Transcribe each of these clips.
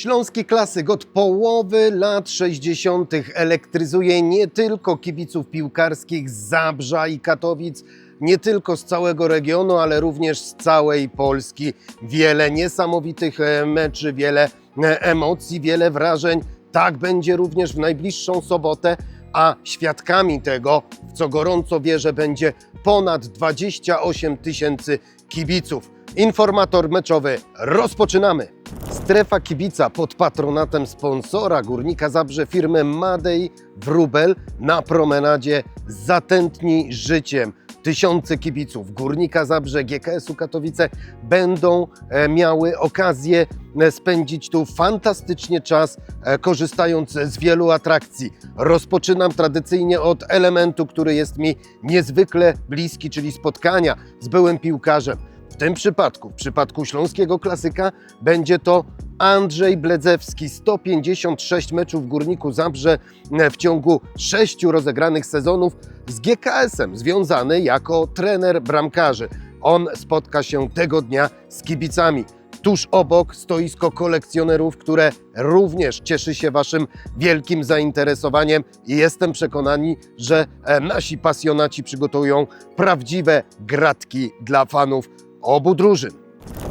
Śląski klasyk od połowy lat 60. elektryzuje nie tylko kibiców piłkarskich z Zabrza i Katowic, nie tylko z całego regionu, ale również z całej Polski. Wiele niesamowitych e, meczy, wiele e, emocji, wiele wrażeń. Tak będzie również w najbliższą sobotę, a świadkami tego, w co gorąco wierzę, będzie ponad 28 tysięcy kibiców. Informator meczowy, rozpoczynamy! Strefa kibica pod patronatem sponsora Górnika Zabrze firmy Madej Wróbel na promenadzie Zatętnij życiem. Tysiące kibiców Górnika Zabrze, GKS-u Katowice będą e, miały okazję e, spędzić tu fantastycznie czas, e, korzystając z wielu atrakcji. Rozpoczynam tradycyjnie od elementu, który jest mi niezwykle bliski, czyli spotkania z byłym piłkarzem. Tym przypadku, w przypadku śląskiego klasyka, będzie to Andrzej Bledzewski. 156 meczów w Górniku Zabrze w ciągu sześciu rozegranych sezonów z GKS-em, związany jako trener bramkarzy. On spotka się tego dnia z kibicami. Tuż obok stoisko kolekcjonerów, które również cieszy się Waszym wielkim zainteresowaniem i jestem przekonani, że e, nasi pasjonaci przygotują prawdziwe gratki dla fanów obu drużyn.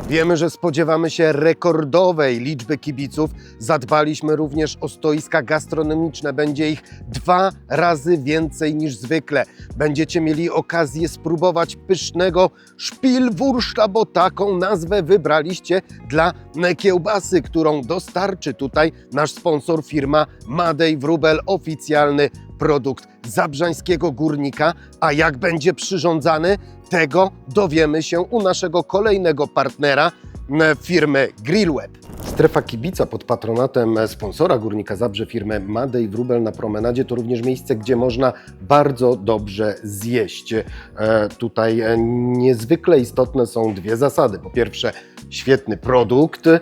Wiemy, że spodziewamy się rekordowej liczby kibiców. Zadbaliśmy również o stoiska gastronomiczne. Będzie ich dwa razy więcej niż zwykle. Będziecie mieli okazję spróbować pysznego szpilwurszta, bo taką nazwę wybraliście dla kiełbasy, którą dostarczy tutaj nasz sponsor firma Madej Wróbel, oficjalny produkt zabrzańskiego górnika. A jak będzie przyrządzany, tego dowiemy się u naszego kolejnego partnera, firmy Grillweb. Strefa kibica pod patronatem sponsora Górnika Zabrze firmy Madej Wróbel na promenadzie to również miejsce, gdzie można bardzo dobrze zjeść. E, tutaj e, niezwykle istotne są dwie zasady. Po pierwsze, świetny produkt e,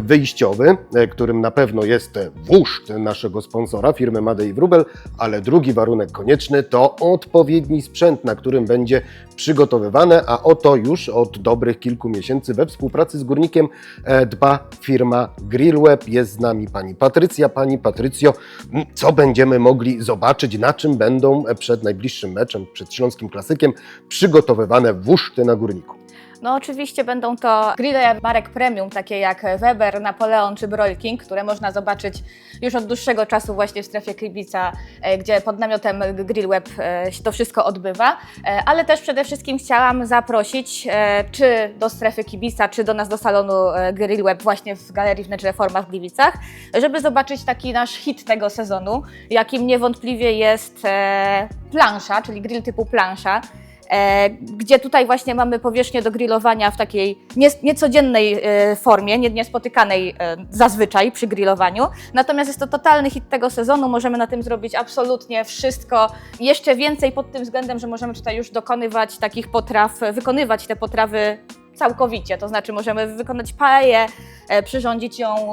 wyjściowy, e, którym na pewno jest wóżd naszego sponsora firmy Madej Wróbel, ale drugi warunek konieczny to odpowiedni sprzęt, na którym będzie przygotowywane, a o to już od dobrych kilku miesięcy we współpracy z górnikiem e, dba firma Grillweb. Jest z nami pani Patrycja. Pani Patrycjo, co będziemy mogli zobaczyć, na czym będą przed najbliższym meczem, przed Śląskim Klasykiem przygotowywane wóżty na górniku? No oczywiście będą to grille marek premium, takie jak Weber, Napoleon czy Broil King, które można zobaczyć już od dłuższego czasu właśnie w strefie kibica, e, gdzie pod namiotem Grillweb e, się to wszystko odbywa. E, Ale też przede wszystkim chciałam zaprosić czy do strefy kibica, czy do nas do salonu Grillweb właśnie w Galerii Wnętrz Reforma w Gliwicach, żeby zobaczyć taki nasz hit tego sezonu, jakim niewątpliwie jest plansza, czyli grill typu plansza. E, gdzie tutaj właśnie mamy powierzchnię do grillowania w takiej nie, niecodziennej e, formie, nie, niespotykanej e, zazwyczaj przy grillowaniu. Natomiast jest to totalny hit tego sezonu, możemy na tym zrobić absolutnie wszystko. Jeszcze więcej pod tym względem, że możemy tutaj już dokonywać takich potraw, wykonywać te potrawy całkowicie, to znaczy możemy wykonać paeję, e, przyrządzić ją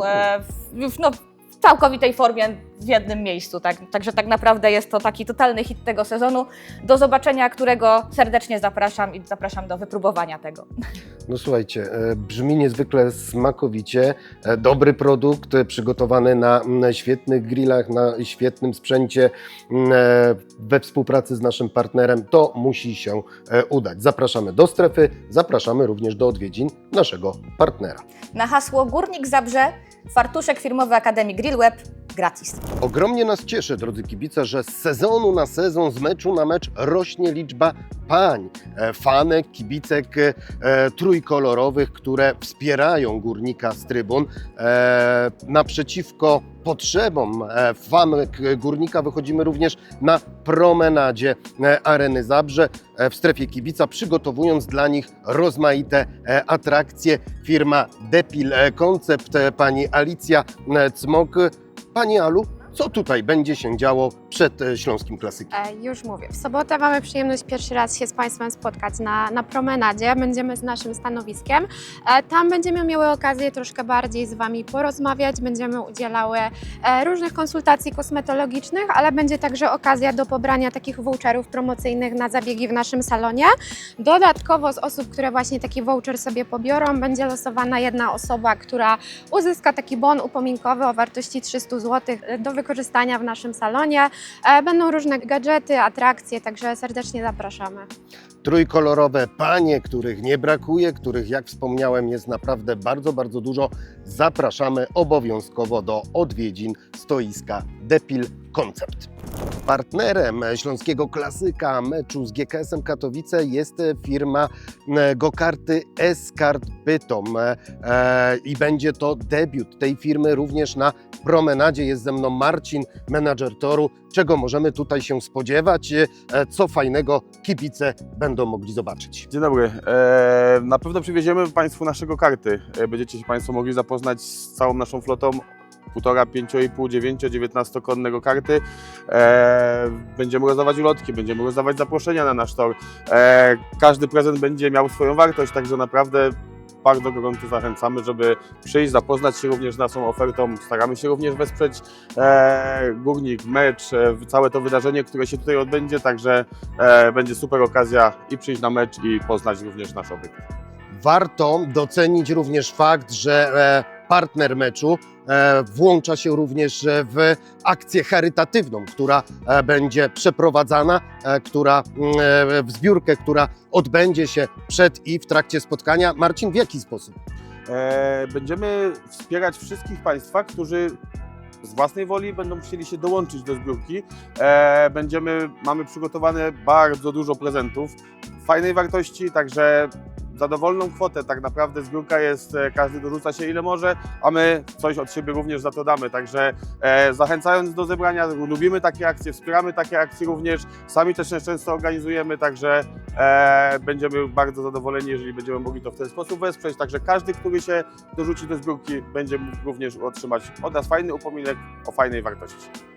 w, no, w całkowitej formie w jednym miejscu. Tak? Także tak naprawdę jest to taki totalny hit tego sezonu, do zobaczenia którego serdecznie zapraszam i zapraszam do wypróbowania tego. No słuchajcie, e, brzmi niezwykle smakowicie. E, Dobry produkt, e, przygotowany na świetnych grillach, na świetnym sprzęcie we współpracy z naszym partnerem. To musi się udać. Zapraszamy do strefy, zapraszamy również do odwiedzin naszego partnera. Na hasło Górnik Zabrze, fartuszek firmowy Akademii Grillweb gratis. Ogromnie nas cieszy, drodzy kibice, że z sezonu na sezon, z meczu na mecz rośnie liczba pań, e, fanek, kibicek e, trójkolorowych, które wspierają górnika z trybun. E, naprzeciwko potrzebom e, fanek górnika wychodzimy również na promenadzie e, Areny Zabrze w strefie kibica, przygotowując dla nich rozmaite atrakcje. Firma Depil Koncept, e, pani Alicja Cmok. Pani Alu, co tutaj będzie się działo przed e, Śląskim Klasykiem. E, Już mówię. W sobotę mamy przyjemność pierwszy raz się z Państwem spotkać na, na promenadzie. Będziemy z naszym stanowiskiem. E, Tam będziemy miały okazję troszkę bardziej z Wami porozmawiać. Będziemy udzielały e, różnych konsultacji kosmetologicznych, ale będzie także okazja do pobrania takich voucherów promocyjnych na zabiegi w naszym salonie. Dodatkowo z osób, które właśnie taki voucher sobie pobiorą, będzie losowana jedna osoba, która uzyska taki bon upominkowy o wartości 300 zł do wykorzystania w naszym salonie. E, Będą różne gadżety, atrakcje, także serdecznie zapraszamy. Trójkolorowe panie, których nie brakuje, których jak wspomniałem jest naprawdę bardzo, bardzo dużo. Zapraszamy obowiązkowo do odwiedzin stoiska Depil Concept. Partnerem śląskiego klasyka meczu z GKS-em Katowice jest firma e, Gokarty Escart Bytom E, i będzie to debiut tej firmy również na promenadzie. Jest ze mną Marcin, menadżer toru. Czego możemy tutaj się spodziewać? E, Co fajnego kibice będą mogli zobaczyć? Dzień dobry. Na pewno przywieziemy Państwu naszego karty. Będziecie się Państwo mogli zapoznać z całą naszą flotą. Półtora, pięcio i pół, dziewięcio, dziewiętnastokonnego karty. E, będziemy rozdawać ulotki, będziemy rozdawać zaproszenia na nasz tor. E, każdy prezent będzie miał swoją wartość, także naprawdę bardzo gorąco zachęcamy, żeby przyjść, zapoznać się również z naszą ofertą. Staramy się również wesprzeć e, Górnik, mecz, e, całe to wydarzenie, które się tutaj odbędzie, także e, będzie super okazja i przyjść na mecz i poznać również nasz obiekt. Warto docenić również fakt, że e, partner meczu włącza się również e, w akcję charytatywną, która e, będzie przeprowadzana, e, która mm, e, w zbiórkę, która odbędzie się przed i w trakcie spotkania. Marcin, w jaki sposób? E, będziemy wspierać wszystkich Państwa, którzy z własnej woli będą chcieli się dołączyć do zbiórki. E, będziemy, mamy przygotowane bardzo dużo prezentów fajnej wartości, także za dowolną kwotę tak naprawdę zbiórka jest, e, każdy dorzuca się ile może, a my coś od siebie również za to damy. Także e, zachęcając do zebrania, lubimy takie akcje, wspieramy takie akcje również, sami też często organizujemy, także e, będziemy bardzo zadowoleni, jeżeli będziemy mogli to w ten sposób wesprzeć. Także każdy, który się dorzuci do zbiórki, będzie mógł również otrzymać od nas fajny upominek o fajnej wartości.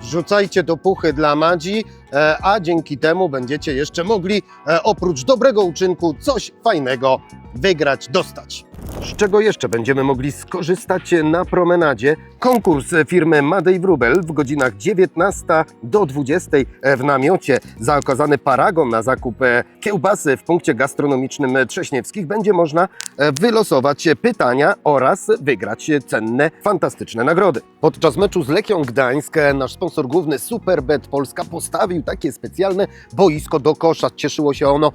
Wrzucajcie do puchy dla Madzi, e, a dzięki temu będziecie jeszcze mogli e, oprócz dobrego uczynku coś fajnego wygrać, dostać. Z czego jeszcze będziemy mogli skorzystać na promenadzie? Konkurs firmy Madej Wrubel w godzinach 19 do 20 w namiocie. Za okazany paragon na zakup e, kiełbasy w punkcie gastronomicznym Trześniewskich będzie można e, wylosować pytania oraz wygrać cenne, fantastyczne nagrody. Podczas meczu z Lechią Gdańsk e, nasz sponsor główny Superbet Polska postawił takie specjalne boisko do kosza. Cieszyło się ono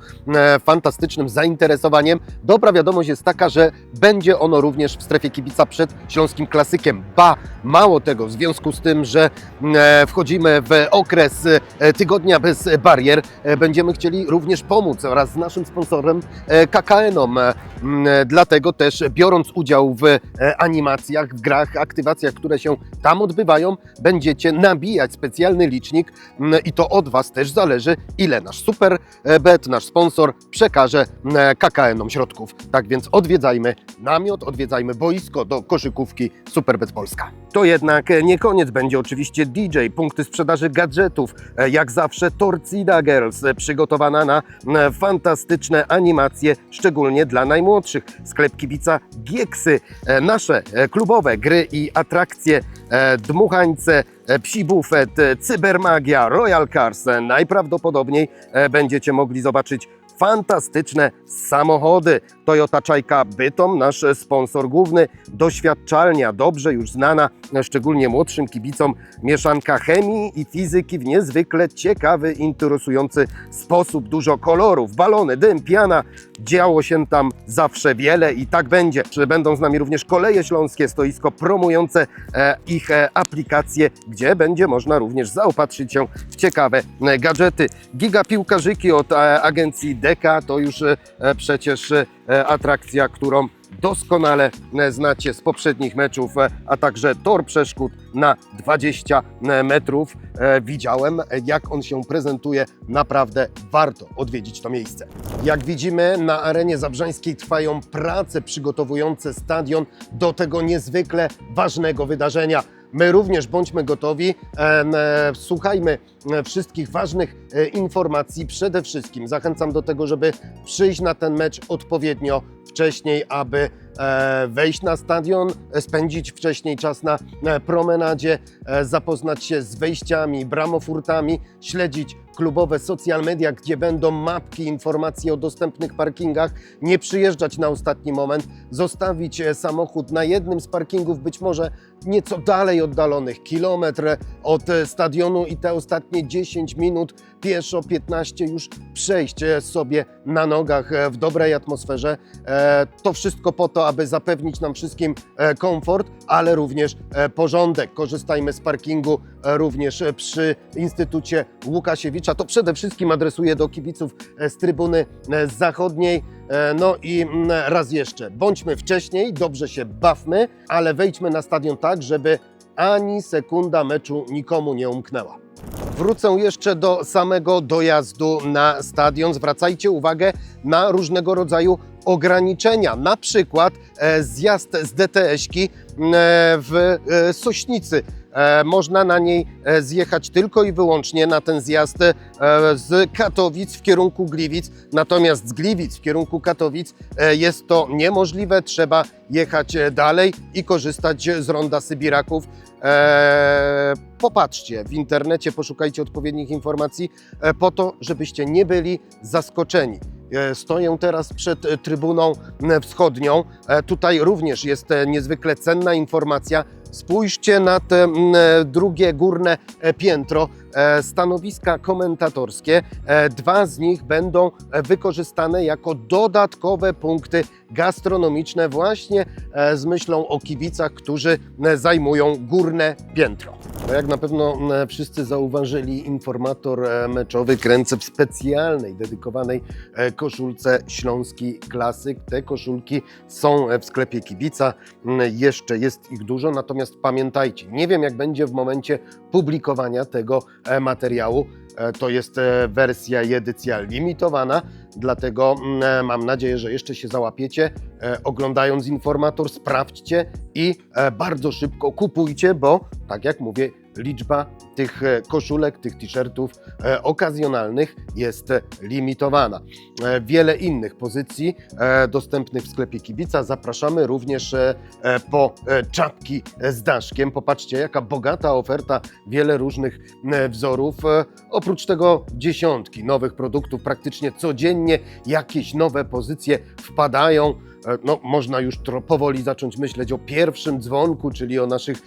fantastycznym zainteresowaniem. Dobra wiadomość jest taka, że będzie ono również w strefie kibica przed Śląskim Klasykiem. Ba, mało tego, w związku z tym, że e, wchodzimy w okres e, tygodnia bez barier, e, będziemy chcieli również pomóc wraz z naszym sponsorem KKN-om. M, e, Dlatego też biorąc udział w animacjach, w grach, aktywacjach, które się tam odbywają, będziecie nabijać specjalny licznik m, i to od Was też zależy, ile nasz super bet, nasz sponsor przekaże KKN-om środków. Tak więc odwiedzajmy namiot, odwiedzajmy boisko do koszykówki Superbet Polska. To jednak e, nie koniec, będzie oczywiście DJ, punkty sprzedaży gadżetów, e, jak zawsze Torcida Girls, e, przygotowana na fantastyczne animacje, szczególnie dla najmłodszych. Sklep kibica Gieksy, nasze klubowe gry i atrakcje, dmuchańce, psi bufet, cybermagia, Royal Cars. Najprawdopodobniej będziecie mogli zobaczyć fantastyczne samochody. Toyota Czajka Bytom, nasz sponsor główny, doświadczalnia, dobrze już znana, szczególnie młodszym kibicom, mieszanka chemii i fizyki w niezwykle ciekawy, interesujący sposób. Dużo kolorów, balony, dym, piana. Działo się tam zawsze wiele i tak będzie. Czy Będą z nami również koleje śląskie, stoisko promujące e, ich e, aplikacje, gdzie będzie można również zaopatrzyć się w ciekawe e, gadżety. Giga piłkarzyki od agencji Deka to już e, przecież e, atrakcja, którą doskonale e, znacie z poprzednich meczów, a także tor przeszkód na 20 metrów. Widziałem, jak on się prezentuje. Naprawdę warto odwiedzić to miejsce. Jak widzimy, na arenie zabrzańskiej trwają prace przygotowujące stadion do tego niezwykle ważnego wydarzenia. My również bądźmy gotowi, em, e, słuchajmy e, wszystkich ważnych e, informacji. Przede wszystkim zachęcam do tego, żeby przyjść na ten mecz odpowiednio wcześniej, aby e, wejść na stadion, e, spędzić wcześniej czas na e, promenadzie, e, zapoznać się z wejściami, bramofurtami, śledzić klubowe social media, gdzie będą mapki, informacje o dostępnych parkingach, nie przyjeżdżać na ostatni moment, zostawić e, samochód na jednym z parkingów, być może nieco dalej oddalonych, kilometr od e, stadionu i te ostatnie 10 minut pieszo, 15 już przejść e, sobie na nogach w dobrej atmosferze. To wszystko po to, aby zapewnić nam wszystkim komfort, ale również porządek. Korzystajmy z parkingu również przy Instytucie Łukasiewicza. To przede wszystkim adresuję do kibiców z trybuny zachodniej. E, No i mm, raz jeszcze, bądźmy wcześniej, dobrze się bawmy, ale wejdźmy na stadion tak, żeby ani sekunda meczu nikomu nie umknęła. Wrócę jeszcze do samego dojazdu na stadion. Zwracajcie uwagę na różnego rodzaju ograniczenia. Na przykład e, zjazd z DTS-ki e, w Sośnicy. E, Można na niej e, zjechać tylko i wyłącznie na ten zjazd e, z Katowic w kierunku Gliwic. Natomiast z Gliwic w kierunku Katowic jest to niemożliwe. Trzeba jechać dalej i korzystać z ronda Sybiraków. Popatrzcie w internecie, poszukajcie odpowiednich informacji po to, żebyście nie byli zaskoczeni. Stoję teraz przed trybuną wschodnią. Tutaj również jest niezwykle cenna informacja. Spójrzcie na te m, e, drugie górne e, piętro, stanowiska komentatorskie. E, Dwa z nich będą e, wykorzystane jako dodatkowe punkty gastronomiczne właśnie e, z myślą o kibicach, którzy e, zajmują górne piętro. Jak na pewno wszyscy zauważyli, informator e, meczowy kręcę w specjalnej, dedykowanej e, koszulce Śląski Klasyk. Te koszulki są e, w sklepie kibica, jeszcze jest ich dużo, natomiast pamiętajcie, nie wiem jak będzie w momencie publikowania tego e, materiału, E, to jest e, wersja i edycja limitowana, dlatego mm, e, mam nadzieję, że jeszcze się załapiecie. E, Oglądając informator, sprawdźcie i e, bardzo szybko kupujcie, bo tak jak mówię, liczba tych e, koszulek, tych t-shirtów e, okazjonalnych jest e, limitowana. Wiele innych pozycji dostępnych w sklepie Kibica. Zapraszamy również po czapki z daszkiem. Popatrzcie, jaka bogata oferta, wiele różnych wzorów. Oprócz tego dziesiątki nowych produktów, praktycznie codziennie jakieś nowe pozycje wpadają. No, można już powoli zacząć myśleć o pierwszym dzwonku, czyli o naszych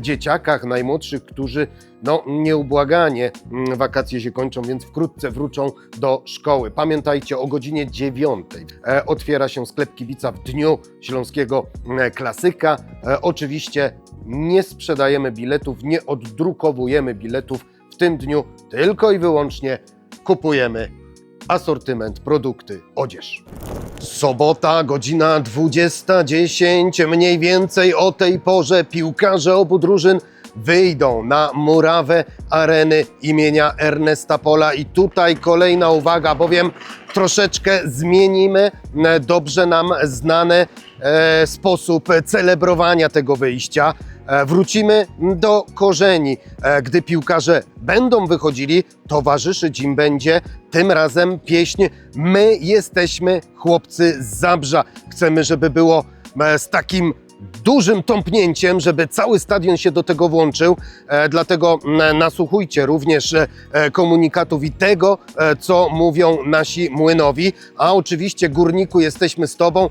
dzieciakach najmłodszych, którzy no, nieubłaganie mm, wakacje się kończą, więc wkrótce wrócą do szkoły. Pamiętajcie, o godzinie 9 e, otwiera się sklep kibica w dniu śląskiego e, klasyka. E, oczywiście nie sprzedajemy biletów, nie oddrukowujemy biletów w tym dniu, tylko i wyłącznie kupujemy asortyment, produkty, odzież. Sobota, godzina 20.10. Mniej więcej o tej porze piłkarze obu drużyn wyjdą na murawę areny imienia Ernesta Pola. I tutaj kolejna uwaga, bowiem troszeczkę zmienimy e, dobrze nam znany e, sposób celebrowania tego wyjścia. E, Wrócimy do korzeni. Gdy piłkarze będą wychodzili, towarzyszyć im będzie tym razem pieśń My jesteśmy chłopcy z Zabrza. Chcemy, żeby było z takim dużym tąpnięciem, żeby cały stadion się do tego włączył. E, dlatego nasłuchujcie również e, e, komunikatów i tego, co mówią nasi młynowi. A oczywiście, górniku, jesteśmy z Tobą.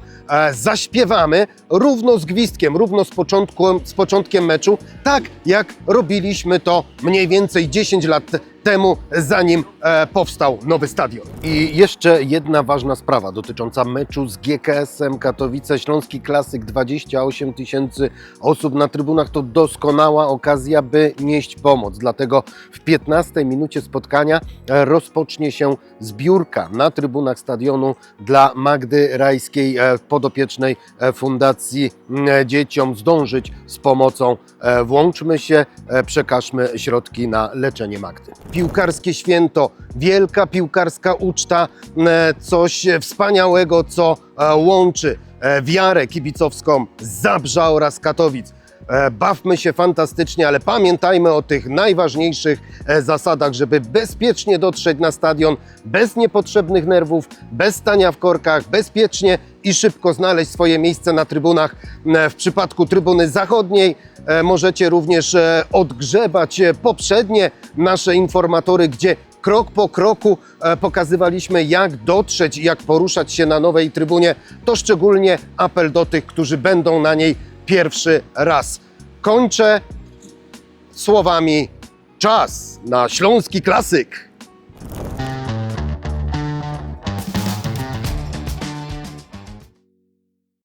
Zaśpiewamy równo z gwizdkiem, równo z, początku, z początkiem meczu, tak jak robiliśmy to mniej więcej 10 lat temu, zanim e, powstał nowy stadion. I jeszcze jedna ważna sprawa dotycząca meczu z GKS-em Katowice Śląski Klasyk 28 tysięcy osób na trybunach to doskonała okazja, by nieść pomoc. Dlatego w 15 minucie spotkania e, rozpocznie się zbiórka na trybunach stadionu dla Magdy Rajskiej, e, podopiecznej e, Fundacji Dzieciom Zdążyć z pomocą. Włączmy się, przekażmy środki na leczenie Magdy. Piłkarskie święto, wielka piłkarska uczta, e, coś wspaniałego, co e, łączy e, wiarę kibicowską Zabrza oraz Katowic. E, Bawmy się fantastycznie, ale pamiętajmy o tych najważniejszych e, zasadach, żeby bezpiecznie dotrzeć na stadion, bez niepotrzebnych nerwów, bez stania w korkach, bezpiecznie i szybko znaleźć swoje miejsce na trybunach. E, W przypadku trybuny zachodniej możecie również odgrzebać poprzednie nasze informatory, gdzie krok po kroku pokazywaliśmy, jak dotrzeć i jak poruszać się na nowej trybunie. To szczególnie apel do tych, którzy będą na niej pierwszy raz. Kończę słowami czas na śląski klasyk.